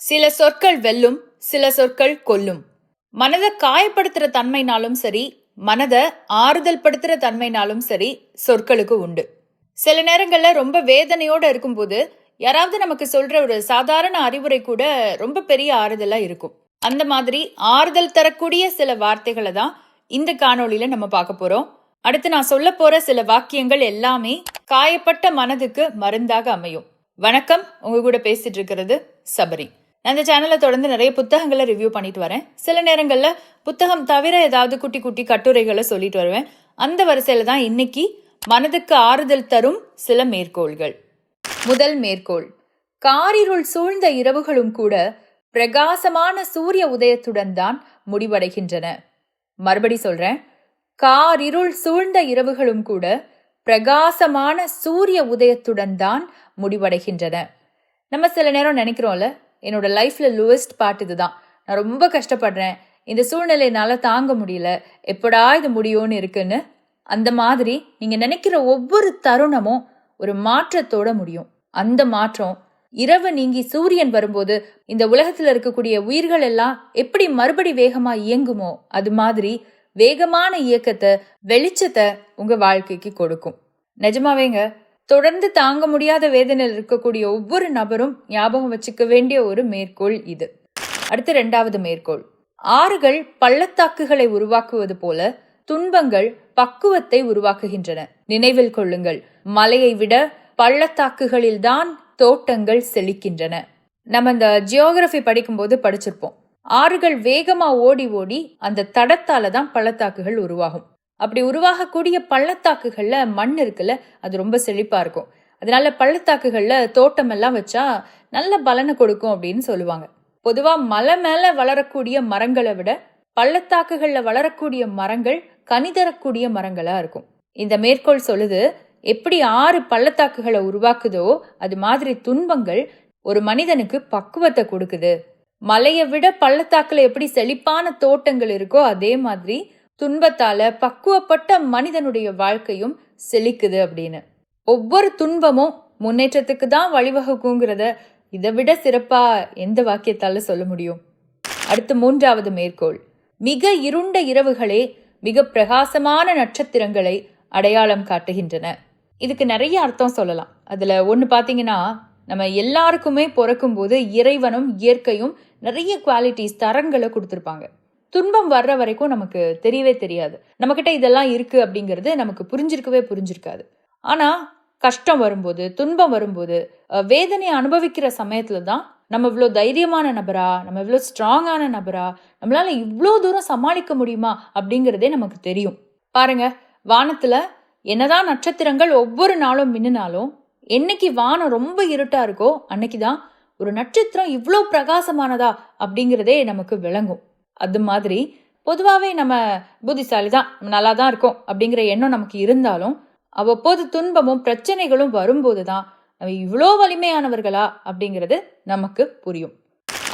சில சொற்கள் வெல்லும் சில சொற்கள் கொல்லும். மனதை காயப்படுத்துற தன்மைனாலும் சரி மனதை ஆறுதல் படுத்துற தன்மைனாலும் சரி சொற்களுக்கு உண்டு. சில நேரங்கள்ல ரொம்ப வேதனையோட இருக்கும்போது யாராவது நமக்கு சொல்ற ஒரு சாதாரண அறிவுரை கூட ரொம்ப பெரிய ஆறுதலா இருக்கும். அந்த மாதிரி ஆறுதல் தரக்கூடிய சில வார்த்தைகளை தான் இந்த காணொளியில நம்ம பார்க்க போறோம். அடுத்து நான் சொல்ல போற சில வாக்கியங்கள் எல்லாமே காயப்பட்ட மனதுக்கு மருந்தாக அமையும். வணக்கம் உங்க கூட பேசிட்டு இருக்கிறது சபரி. நான் இந்த சேனலை தொடர்ந்து நிறைய புத்தகங்களை ரிவ்யூ பண்ணிட்டு வரேன். சில நேரங்களில் புத்தகம் தவிர ஏதாவது குட்டி குட்டி கட்டுரைகளை சொல்லிட்டு வருவேன். அந்த வரிசையில் தான் இன்னைக்கு மனதுக்கு ஆறுதல் தரும் சில மேற்கோள்கள். முதல் மேற்கோள். காரிருள் சூழ்ந்த இரவுகளும் கூட பிரகாசமான சூரிய உதயத்துடன் தான் முடிவடைகின்றன. மறுபடி சொல்றேன். காரிருள் சூழ்ந்த இரவுகளும் கூட பிரகாசமான சூரிய உதயத்துடன் தான் முடிவடைகின்றன. நம்ம சில நேரம் நினைக்கிறோம்ல என்னோட லைஃப்பில் லூவஸ்ட் பார்ட் இதுதான். நான் ரொம்ப கஷ்டப்படுறேன். இந்த சூழ்நிலையினால் தாங்க முடியல. எப்படா இது முடியும்னு இருக்குன்னு அந்த மாதிரி நீங்கள் நினைக்கிற ஒவ்வொரு தருணமும் ஒரு மாற்றத்தோட முடியும். அந்த மாற்றம் இரவு நீங்கி சூரியன் வரும்போது இந்த உலகத்தில் இருக்கக்கூடிய உயிர்கள் எல்லாம் எப்படி மறுபடி வேகமாக இயங்குமோ அது மாதிரி வேகமான இயக்கத்தை வெளிச்சத்தை உங்கள் வாழ்க்கைக்கு கொடுக்கும். நிஜமாவேங்க தொடர்ந்து தாங்க முடியாத வேதனையில் இருக்கக்கூடிய ஒவ்வொரு நபரும் ஞாபகம் வச்சுக்க வேண்டிய ஒரு மேற்கோள் இது. அடுத்து ரெண்டாவது மேற்கோள். ஆறுகள் பள்ளத்தாக்குகளை உருவாக்குவது போல துன்பங்கள் பக்குவத்தை உருவாக்குகின்றன. நினைவில் கொள்ளுங்கள் மலையை விட பள்ளத்தாக்குகளில்தான் தோட்டங்கள் செழிக்கின்றன. நம்ம இந்த ஜியோகிரபி படிக்கும்போது படிச்சிருப்போம். ஆறுகள் வேகமா ஓடி ஓடி அந்த தடத்தால தான் பள்ளத்தாக்குகள் உருவாகும். அப்படி உருவாகக்கூடிய பள்ளத்தாக்குகளில் மண் இருக்குல்ல அது ரொம்ப செழிப்பாக இருக்கும். அதனால பள்ளத்தாக்குகளில் தோட்டமெல்லாம் வச்சா நல்ல பலனை கொடுக்கும் அப்படின்னு சொல்லுவாங்க. பொதுவாக மலை மேலே வளரக்கூடிய மரங்களை விட பள்ளத்தாக்குகளில் வளரக்கூடிய மரங்கள் கனி தரக்கூடிய இருக்கும். இந்த மேற்கோள் சொல்லுது எப்படி ஆறு பள்ளத்தாக்குகளை உருவாக்குதோ அது மாதிரி துன்பங்கள் ஒரு மனிதனுக்கு பக்குவத்தை கொடுக்குது. மலையை விட பள்ளத்தாக்கில் எப்படி செழிப்பான தோட்டங்கள் இருக்கோ அதே மாதிரி துன்பத்தால பக்குவப்பட்ட மனிதனுடைய வாழ்க்கையும் செழிக்குது அப்படின்னு. ஒவ்வொரு துன்பமும் முன்னேற்றத்துக்கு தான் வழிவகுக்குங்கிறத இதை விட சிறப்பா எந்த வாக்கியத்தால சொல்ல முடியும்? அடுத்து மூன்றாவது மேற்கோள். மிக இருண்ட இரவுகளே மிக பிரகாசமான நட்சத்திரங்களை அடையாளம் காட்டுகின்றன. இதுக்கு நிறைய அர்த்தம் சொல்லலாம். அதுல ஒன்று பார்த்தீங்கன்னா நம்ம எல்லாருக்குமே பிறக்கும் போது இறைவனும் இயற்கையும் நிறைய குவாலிட்டிஸ் தரங்களை கொடுத்துருப்பாங்க. துன்பம் வர்ற வரைக்கும் நமக்கு தெரியவே தெரியாது. நம்மக்கிட்ட இதெல்லாம் இருக்கு அப்படிங்கிறது நமக்கு புரிஞ்சிருக்கவே புரிஞ்சிருக்காது. ஆனா கஷ்டம் வரும்போது துன்பம் வரும்போது வேதனையை அனுபவிக்கிற சமயத்துல தான் நம்ம இவ்வளோ தைரியமான நபரா நம்ம இவ்வளோ ஸ்ட்ராங்கான நபரா நம்மளால இவ்வளோ தூரம் சமாளிக்க முடியுமா அப்படிங்கிறதே நமக்கு தெரியும். பாருங்க வானத்துல என்னதான் நட்சத்திரங்கள் ஒவ்வொரு நாளும் மின்னினாலும் என்னைக்கு வானம் ரொம்ப இருட்டா இருக்கோ அன்னைக்கு தான் ஒரு நட்சத்திரம் இவ்வளோ பிரகாசமானதா அப்படிங்கிறதே நமக்கு விளங்கும். அது மாதிரி பொதுவாகவே நம்ம புத்திசாலி தான் நல்லா தான் இருக்கோம் அப்படிங்கிற எண்ணம் நமக்கு இருந்தாலும் அவ்வப்போது துன்பமும் பிரச்சனைகளும் வரும்போது தான் நம்ம இவ்வளோ வலிமையானவர்களா அப்படிங்கிறது நமக்கு புரியும்.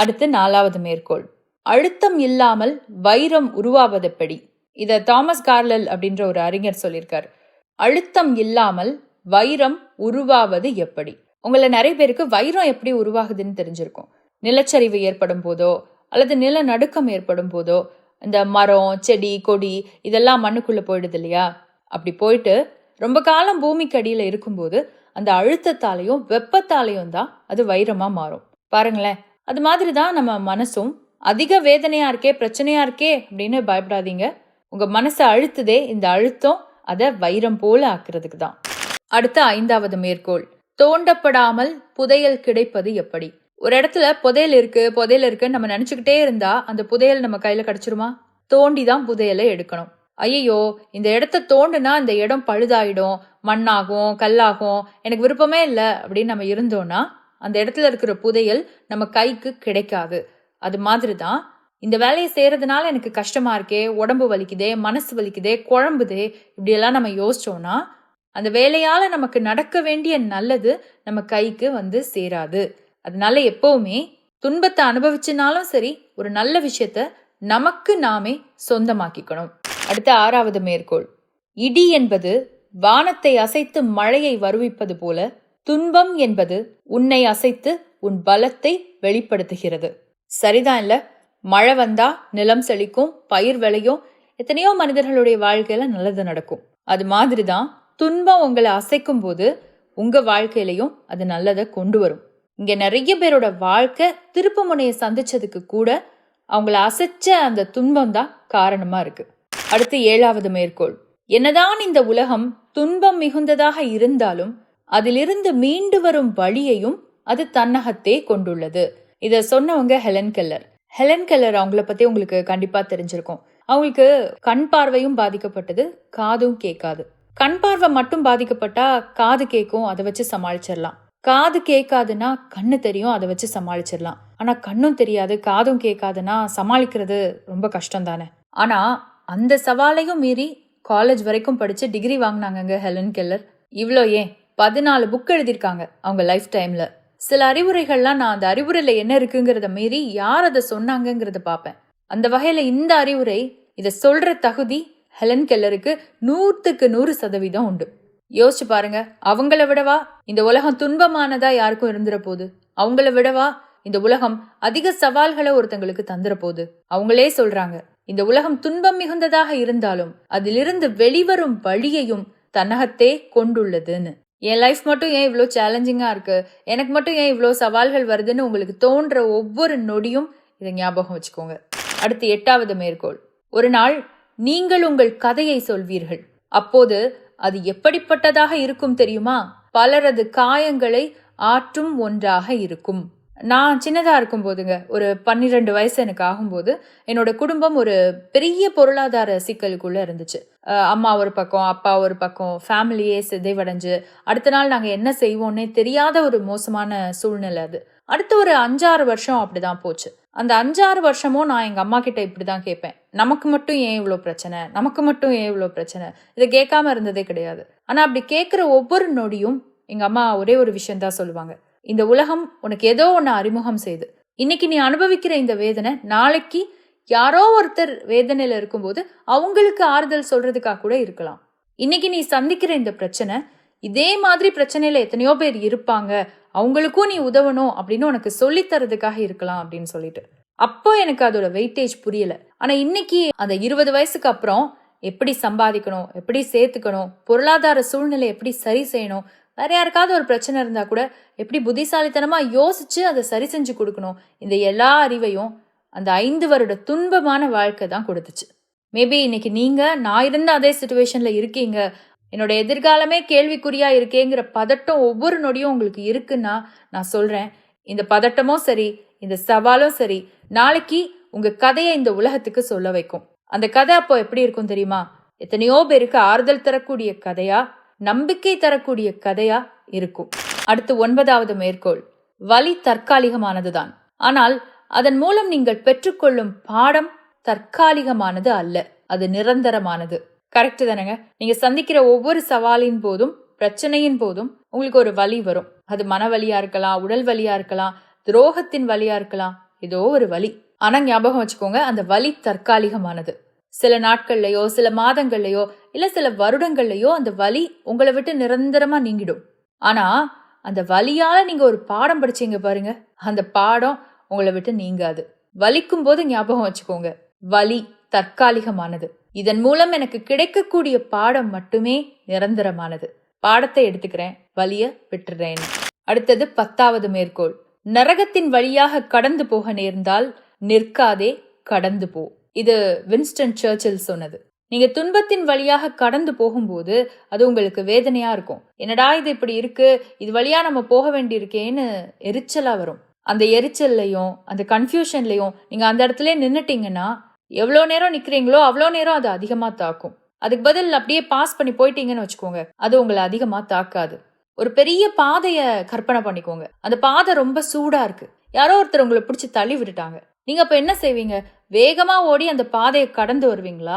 அடுத்து நாலாவது மேற்கோள். அழுத்தம் இல்லாமல் வைரம் உருவாவதெப்படி? இதை தாமஸ் கார்லல் அப்படின்ற ஒரு அறிஞர் சொல்லியிருக்கார். அழுத்தம் இல்லாமல் வைரம் உருவாவது எப்படி? உங்களை நிறைய பேருக்கு வைரம் எப்படி உருவாகுதுன்னு தெரிஞ்சிருக்கும். நிலச்சரிவு ஏற்படும் போதோ அல்லது நிலநடுக்கம் ஏற்படும் போதோ இந்த மரம் செடி கொடி இதெல்லாம் மண்ணுக்குள்ளே போயிடுது இல்லையா? அப்படி போயிட்டு ரொம்ப காலம் பூமிக்கு அடியில் இருக்கும்போது அந்த அழுத்தத்தாலையும் வெப்பத்தாலையும் தான் அது வைரமாக மாறும். பாருங்களேன் அது மாதிரி தான் நம்ம மனசும் அதிக வேதனையாக இருக்கே பிரச்சனையாக இருக்கே அப்படின்னு பயப்படாதீங்க. உங்கள் மனசை அழுத்துதே இந்த அழுத்தம் அதை வைரம் போல ஆக்குறதுக்கு தான். அடுத்த ஐந்தாவது மேற்கோள் தோண்டப்படாமல் புதையல் கிடைப்பது எப்படி? ஒரு இடத்துல புதையல் இருக்கு புதையல் இருக்குன்னு நம்ம நினச்சிக்கிட்டே இருந்தா அந்த புதையல் நம்ம கையில் கிடைச்சிருமா? தோண்டி தான் புதையலை எடுக்கணும். ஐயோ இந்த இடத்த தோண்டுனா இந்த இடம் பழுதாயிடும் மண்ணாகும் கல்லாகும் எனக்கு விருப்பமே இல்லை அப்படின்னு நம்ம இருந்தோம்னா அந்த இடத்துல இருக்கிற புதையல் நம்ம கைக்கு கிடைக்காது. அது மாதிரி தான் இந்த வேலையை செய்கிறதுனால எனக்கு கஷ்டமா இருக்கே உடம்பு வலிக்குதே மனசு வலிக்குதே குழம்புதே இப்படியெல்லாம் நம்ம யோசிச்சோம்னா அந்த வேலையால் நமக்கு நடக்க வேண்டிய நல்லது நம்ம கைக்கு வந்து சேராது. அதனால எப்பவுமே துன்பத்தை அனுபவிச்சுனாலும் சரி ஒரு நல்ல விஷயத்த நமக்கு நாமே சொந்தமாக்கிக்கணும். அடுத்த ஆறாவது மேற்கோள். இடி என்பது வானத்தை அசைத்து மழையை வருவிப்பது போல துன்பம் என்பது உன்னை அசைத்து உன் பலத்தை வெளிப்படுத்துகிறது. சரிதான் இல்ல? மழை வந்தா நிலம் செழிக்கும் பயிர் விளையும் எத்தனையோ மனிதர்களுடைய வாழ்க்கையில நல்லது நடக்கும். அது மாதிரி தான் துன்பம் உங்களை அசைக்கும் போது உங்க வாழ்க்கையிலையும் அது நல்லதை கொண்டு வரும். இங்க நிறைய பேரோட வாழ்க்கை திருப்பு முனையை சந்திச்சதுக்கு கூட அவங்கள அசைச்ச அந்த துன்பம் தான் காரணமா இருக்கு. அடுத்து ஏழாவது மேற்கோள். என்னதான் இந்த உலகம் துன்பம் மிகுந்ததாக இருந்தாலும் அதிலிருந்து மீண்டு வரும் வழியையும் அது தன்னகத்தே கொண்டுள்ளது. இத சொன்னவங்க ஹெலன் கெல்லர். ஹெலன் கெல்லர் அவங்கள பத்தி உங்களுக்கு கண்டிப்பா தெரிஞ்சிருக்கும். அவங்களுக்கு கண் பார்வையும் பாதிக்கப்பட்டது காதும் கேட்காது. கண் பார்வை மட்டும் பாதிக்கப்பட்டா காது கேட்கும் அதை வச்சு சமாளிச்சிடலாம். காது கேட்காதுன்னா கண்ணு தெரியும் அதை வச்சு சமாளிச்சிடலாம். ஆனா கண்ணும் தெரியாது காதும் கேட்காதுன்னா சமாளிக்கிறது ரொம்ப கஷ்டம் தானே ஆனா அந்த சவாலையும் மீறி காலேஜ் வரைக்கும் படிச்சு டிகிரி வாங்கினாங்கங்க ஹெலன் கெல்லர். இவ்வளோ ஏன்? பதினாலு புக் எழுதியிருக்காங்க அவங்க லைஃப் டைம்ல சில அறிவுரைகள்லாம் நான் அந்த அறிவுரையில என்ன இருக்குங்கிறத மீறி யார் அதை சொன்னாங்கங்கிறத பார்ப்பேன். அந்த வகையில இந்த அறிவுரை இதை சொல்ற தகுதி ஹெலன் கெல்லருக்கு நூற்றுக்கு நூறு சதவீதம் உண்டு. யோசிச்சு பாருங்க. அவங்கள விடவா இந்த உலகம் துன்பமானதா யாருக்கும் இருந்துற போகுது அவங்கள விடவா இந்த உலகம் அதிக சவால்களை ஒருத்தங்களுக்கு தந்துற போகுது அவங்களே சொல்றாங்க இந்த உலகம் துன்பம் மிகுந்ததாக இருந்தாலும் அதிலிருந்து வெளிவரும் வழியையும் தன்னகத்தே கொண்டுள்ளதுன்னு. என் லைஃப் மட்டும் ஏன் இவ்வளோ சேலஞ்சிங்காக இருக்கு? எனக்கு மட்டும் ஏன் இவ்வளோ சவால்கள் வருதுன்னு உங்களுக்கு தோன்ற ஒவ்வொரு நொடியும் இதை ஞாபகம் வச்சுக்கோங்க. அடுத்து எட்டாவது மேற்கோள். ஒரு நாள் நீங்கள் உங்கள் கதையை சொல்வீர்கள். அப்போது அது எப்படிப்பட்டதாக இருக்கும் தெரியுமா? பலரது காயங்களை ஆற்றும் ஒன்றாக இருக்கும். நான் சின்னதாக இருக்கும் போதுங்க ஒரு பன்னிரெண்டு வயசு எனக்கு ஆகும்போது என்னோட குடும்பம் ஒரு பெரிய பொருளாதார சிக்கலுக்குள்ளே இருந்துச்சு. அம்மா ஒரு பக்கம் அப்பா ஒரு பக்கம் ஃபேமிலியே சிதைவடைஞ்சு அடுத்த நாள் நாங்கள் என்ன செய்வோன்னே தெரியாத ஒரு மோசமான சூழ்நிலை அது. அடுத்த ஒரு அஞ்சாறு வருஷம் அப்படிதான் போச்சு. அந்த அஞ்சாறு வருஷமும் நான் எங்கள் அம்மா கிட்ட இப்படிதான் கேட்பேன். நமக்கு மட்டும் ஏன் இவ்வளோ பிரச்சனை? நமக்கு மட்டும் ஏன் இவ்வளோ பிரச்சனை? இதை கேட்காம இருந்ததே கிடையாது. ஆனால் அப்படி கேட்குற ஒவ்வொரு நொடியும் எங்கள் அம்மா ஒரே ஒரு விஷயம் தான் சொல்லுவாங்க. இந்த உலகம் உனக்கு ஏதோ ஒன்று அறிமுகம் செய்து. இன்னைக்கு நீ அனுபவிக்கிற இந்த வேதனை நாளைக்கு யாரோ ஒருத்தர் வேதனையில் இருக்கும்போது அவங்களுக்கு ஆறுதல் சொல்றதுக்காக கூட இருக்கலாம். இன்னைக்கு நீ சந்திக்கிற இந்த பிரச்சனை இதே மாதிரி பிரச்சனையில் எத்தனையோ பேர் இருப்பாங்க. அவங்களுக்கும் நீ உதவணும் அப்படின்னு உனக்கு சொல்லித் தரதுக்காக இருக்கலாம் அப்படின்னு சொல்லிட்டு. அப்போ எனக்கு அதோட வெயிட்டேஜ் புரியல. ஆனா இன்னைக்கு அந்த இருபது வயசுக்கு அப்புறம் எப்படி சம்பாதிக்கணும் எப்படி சேர்த்துக்கணும் பொருளாதார சூழ்நிலை எப்படி சரி செய்யணும் வேற யாருக்காவது ஒரு பிரச்சனை இருந்தா கூட எப்படி புத்திசாலித்தனமா யோசிச்சு அதை சரி செஞ்சு கொடுக்கணும் இந்த எல்லா அறிவையும் அந்த ஐந்து வருட துன்பமான வாழ்க்கை தான் கொடுத்துச்சு. மேபி இன்னைக்கு நீங்க நான் இருந்த அதே சுச்சுவேஷன்ல இருக்கீங்க. என்னோட எதிர்காலமே கேள்விக்குறியா இருக்கேங்கிற பதட்டம் ஒவ்வொரு நொடியும் உங்களுக்கு இருக்குன்னா நான் சொல்றேன். இந்த பதட்டமும் சரி இந்த சவாலும் சரி நாளைக்கு உங்க கதையை இந்த உலகத்துக்கு சொல்ல வைக்கும். அந்த கதை அப்போ எப்படி இருக்கும் தெரியுமா? எத்தனையோ பேருக்கு ஆறுதல் தரக்கூடிய கதையா நம்பிக்கை தரக்கூடிய கதையா இருக்கும். அடுத்து ஒன்பதாவது மேற்கோள். வலி தற்காலிகமானதுதான். ஆனால் அதன் மூலம் நீங்கள் பெற்றுக்கொள்ளும் பாடம் தற்காலிகமானது அல்ல அது நிரந்தரமானது. கரெக்டு தானேங்க. நீங்கள் சந்திக்கிற ஒவ்வொரு சவாலின் போதும் பிரச்சனையின் போதும் உங்களுக்கு ஒரு வலி வரும். அது மன வலியாக இருக்கலாம் உடல் வலியாக இருக்கலாம் துரோகத்தின் வலியாக இருக்கலாம் ஏதோ ஒரு வலி. ஆனால் ஞாபகம் வச்சுக்கோங்க அந்த வலி தற்காலிகமானது. சில நாட்கள்லையோ சில மாதங்கள்லையோ இல்லை சில வருடங்கள்லையோ அந்த வலி உங்களை விட்டு நிரந்தரமாக நீங்கிடும். ஆனால் அந்த வலியால் நீங்கள் ஒரு பாடம் படிச்சீங்க பாருங்க. அந்த பாடம் உங்களை விட்டு நீங்காது. வலிக்கும் போது ஞாபகம் வச்சுக்கோங்க. வலி தற்காலிகமானது. இதன் மூலம் எனக்கு கிடைக்கக்கூடிய பாடம் மட்டுமே நிரந்தரமானது. பாடத்தை எடுத்துக்கிறேன். வலிய விட்டுறேன். அடுத்தது பத்தாவது மேற்கோள். நரகத்தின் வழியாக கடந்து போக நேர்ந்தால் நிற்காதே கடந்து போ. இது வின்ஸ்டன் சர்ச்சில் சொன்னது. நீங்க துன்பத்தின் வழியாக கடந்து போகும்போது அது உங்களுக்கு வேதனையா இருக்கும். என்னடா இது இப்படி இருக்கு? இது வழியா நம்ம போக வேண்டியிருக்கேன்னு எரிச்சலா வரும். அந்த எரிச்சல்லையும் அந்த கன்ஃபியூஷன்லையும் நீங்க அந்த இடத்துல நின்னுட்டீங்கன்னா எவ்வளோ நேரம் நிற்கிறீங்களோ அவ்வளோ நேரம் அது அதிகமாக தாக்கும். அதுக்கு பதில் அப்படியே பாஸ் பண்ணி போயிட்டீங்கன்னு வச்சுக்கோங்க. அது உங்களை அதிகமாக தாக்காது. ஒரு பெரிய பாதையை கற்பனை பண்ணிக்கோங்க. அந்த பாதை ரொம்ப சூடாக இருக்கு. யாரோ ஒருத்தர் உங்களை பிடிச்சி தள்ளி விட்டுட்டாங்க. நீங்கள் அப்போ என்ன செய்வீங்க? வேகமாக ஓடி அந்த பாதையை கடந்து வருவீங்களா?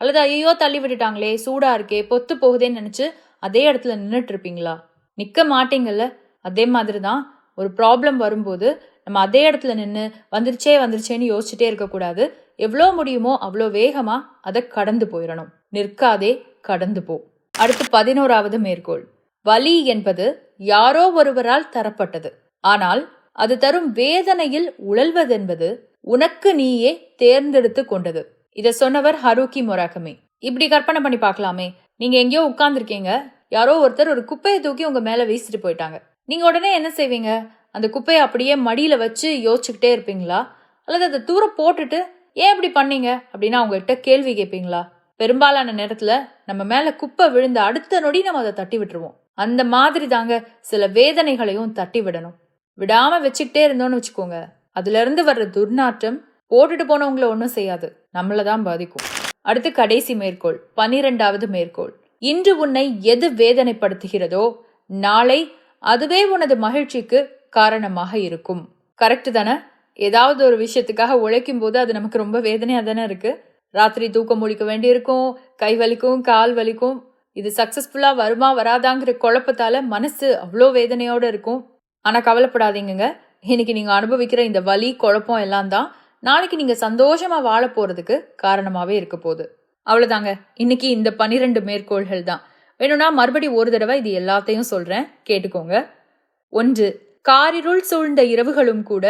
அல்லது ஐயோ தள்ளி விட்டுட்டாங்களே சூடாக இருக்கே பொத்து போகுதேன்னு நினச்சி அதே இடத்துல நின்றுட்டு இருப்பீங்களா? நிற்க மாட்டீங்கல்ல? அதே மாதிரி தான் ஒரு ப்ராப்ளம் வரும்போது நம்ம அதே இடத்துல நின்று வந்துருச்சே வந்துருச்சேன்னு யோசிச்சுட்டே இருக்கக்கூடாது. எவ்வளோ முடியுமோ அவ்வளோ வேகமாக அதை கடந்து போயிடணும். நிற்காதே கடந்து போ. அடுத்து பதினோராவது மேற்கோள். வலி என்பது யாரோ ஒருவரால் தரப்பட்டது. ஆனால் அது தரும் வேதனையில் உழல்வதென்பது உனக்கு நீயே தேர்ந்தெடுத்து கொண்டது. இதை சொன்னவர் ஹருகி மொராக்கமே. இப்படி கற்பனை பண்ணி பார்க்கலாமே. நீங்க எங்கேயோ உட்கார்ந்துருக்கீங்க. யாரோ ஒருத்தர் ஒரு குப்பையை தூக்கி உங்க மேல வீசிட்டு போயிட்டாங்க. நீங்க உடனே என்ன செய்வீங்க? அந்த குப்பையை அப்படியே மடியில வச்சு யோசிச்சுக்கிட்டே இருப்பீங்களா? அல்லது அதை தூர போட்டுட்டு ஏன் இப்படி பண்ணீங்க? அப்படின்னு அவங்ககிட்ட கேள்வி கேட்பீங்களா பெரும்பாலான நேரத்துல நம்ம மேல குப்பை விழுந்த அடுத்த நொடி நம்ம அதை தட்டி விட்டுருவோம். அந்த மாதிரி தாங்க சில வேதனைகளையும் தட்டி விடணும். விடாம வச்சுக்கிட்டே இருந்தோம்னு வச்சுக்கோங்க. அதுல இருந்து வர்ற துர்நாற்றம் போட்டுட்டு போனவங்கள ஒன்றும் செய்யாது. நம்மளை தான் பாதிக்கும். அடுத்து கடைசி மேற்கோள் பனிரெண்டாவது மேற்கோள். இன்று உன்னை எது வேதனைப்படுத்துகிறதோ நாளை அதுவே உனது மகிழ்ச்சிக்கு காரணமாக இருக்கும். கரெக்டு தானே? ஏதாவது ஒரு விஷயத்துக்காக உழைக்கும் போது அது நமக்கு ரொம்ப வேதனையாக தானே இருக்குது ராத்திரி தூக்கம் முழிக்க வேண்டியிருக்கும் கை வலிக்கும் கால் வலிக்கும். இது சக்ஸஸ்ஃபுல்லாக வருமா வராதாங்கிற குழப்பத்தால் மனசு அவ்வளோ வேதனையோடு இருக்கும். ஆனால் கவலைப்படாதீங்கங்க. இன்னைக்கு நீங்கள் அனுபவிக்கிற இந்த வலி குழப்பம் எல்லாம் தான் நாளைக்கு நீங்கள் சந்தோஷமாக வாழ போகிறதுக்கு காரணமாகவே இருக்க போகுது. அவ்வளோதாங்க இன்னைக்கு இந்த பனிரெண்டு மேற்கோள்கள் தான். வேணும்னா மறுபடி ஒரு தடவை இது எல்லாத்தையும் சொல்கிறேன் கேட்டுக்கோங்க. ஒன்று காரிருள் சூழ்ந்த இரவுகளும் கூட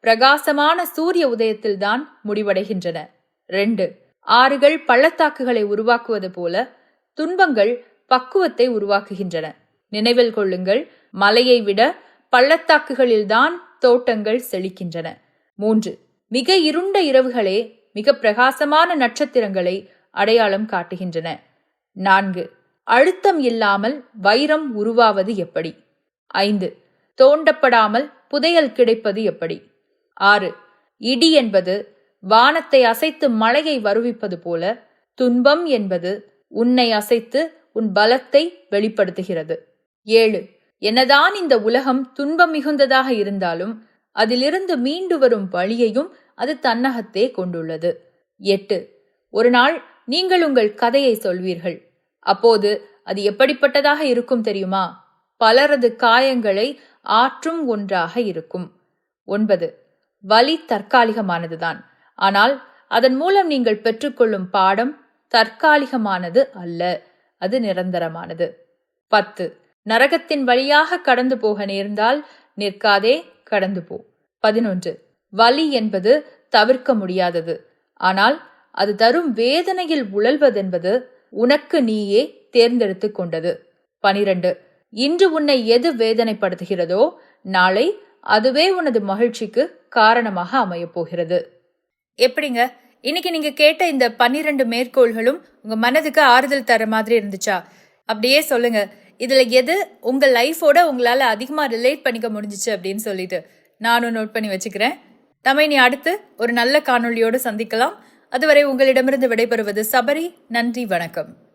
பிரகாசமான சூரிய உதயத்தில்தான் முடிவடைகின்றன. ரெண்டு ஆறுகள் பள்ளத்தாக்குகளை உருவாக்குவது போல துன்பங்கள் பக்குவத்தை உருவாக்குகின்றன. நினைவில் கொள்ளுங்கள் மலையை விட பள்ளத்தாக்குகளில்தான் தோட்டங்கள் செழிக்கின்றன. மூன்று மிக இருண்ட இரவுகளே மிக பிரகாசமான நட்சத்திரங்களை அடையாளம் காட்டுகின்றன. நான்கு அழுத்தம் இல்லாமல் வைரம் உருவாவது எப்படி? ஐந்து தோண்டப்படாமல் புதையல் கிடைப்பது எப்படி? ஆறு. இடி என்பது வானத்தை அசைத்து மழையை வருவிப்பது போல துன்பம் என்பது உன்னை அசைத்து உன் பலத்தை வெளிப்படுத்துகிறது. ஏழு. என்னதான் இந்த உலகம் துன்பம் மிகுந்ததாக இருந்தாலும் அதிலிருந்து மீண்டு வரும் வழியையும் அது தன்னகத்தே கொண்டுள்ளது. எட்டு. ஒரு நாள் நீங்கள் உங்கள் கதையை சொல்வீர்கள். அப்போது அது எப்படிப்பட்டதாக இருக்கும் தெரியுமா? பலரது காயங்களை ஆற்றும் ஒன்றாக இருக்கும். ஒன்பது. வலி தற்காலிகமானதுதான். ஆனால் அதன் மூலம் நீங்கள் பெற்றுக்கொள்ளும் பாடம் தற்காலிகமானது அல்ல. அது நிரந்தரமானது. பத்து. நரகத்தின் வழியாக கடந்து போக நேர்ந்தால் நிற்காதே கடந்து போ. பதினொன்று. வலி என்பது தவிர்க்க முடியாதது. ஆனால் அது தரும் வேதனையில் உழல்வதென்பது உனக்கு நீயே தேர்ந்தெடுத்து கொண்டது. பனிரெண்டு. இன்று உன்னை எது வேதனைப்படுத்துகிறதோ நாளை அதுவே உனது மகிழ்ச்சிக்கு காரணமாக அமையப் போகிறது எப்படிங்க? இன்னைக்கு நீங்க கேட்ட இந்த பன்னிரண்டு மேற்கோள்களும் உங்க மனதுக்கு ஆறுதல் தர மாதிரி இருந்துச்சா? அப்படியே சொல்லுங்க. இதுல எது உங்க லைஃபோட உங்களால அதிகமா ரிலேட் பண்ணிக்க முடிஞ்சிச்சு அப்படின்னு சொல்லிட்டு நானும் நோட் பண்ணி வச்சுக்கிறேன். நம்ம நீ அடுத்து ஒரு நல்ல காணொளியோடு சந்திக்கலாம். அதுவரை உங்களிடமிருந்து விடைபெறுவது சபரி. நன்றி வணக்கம்.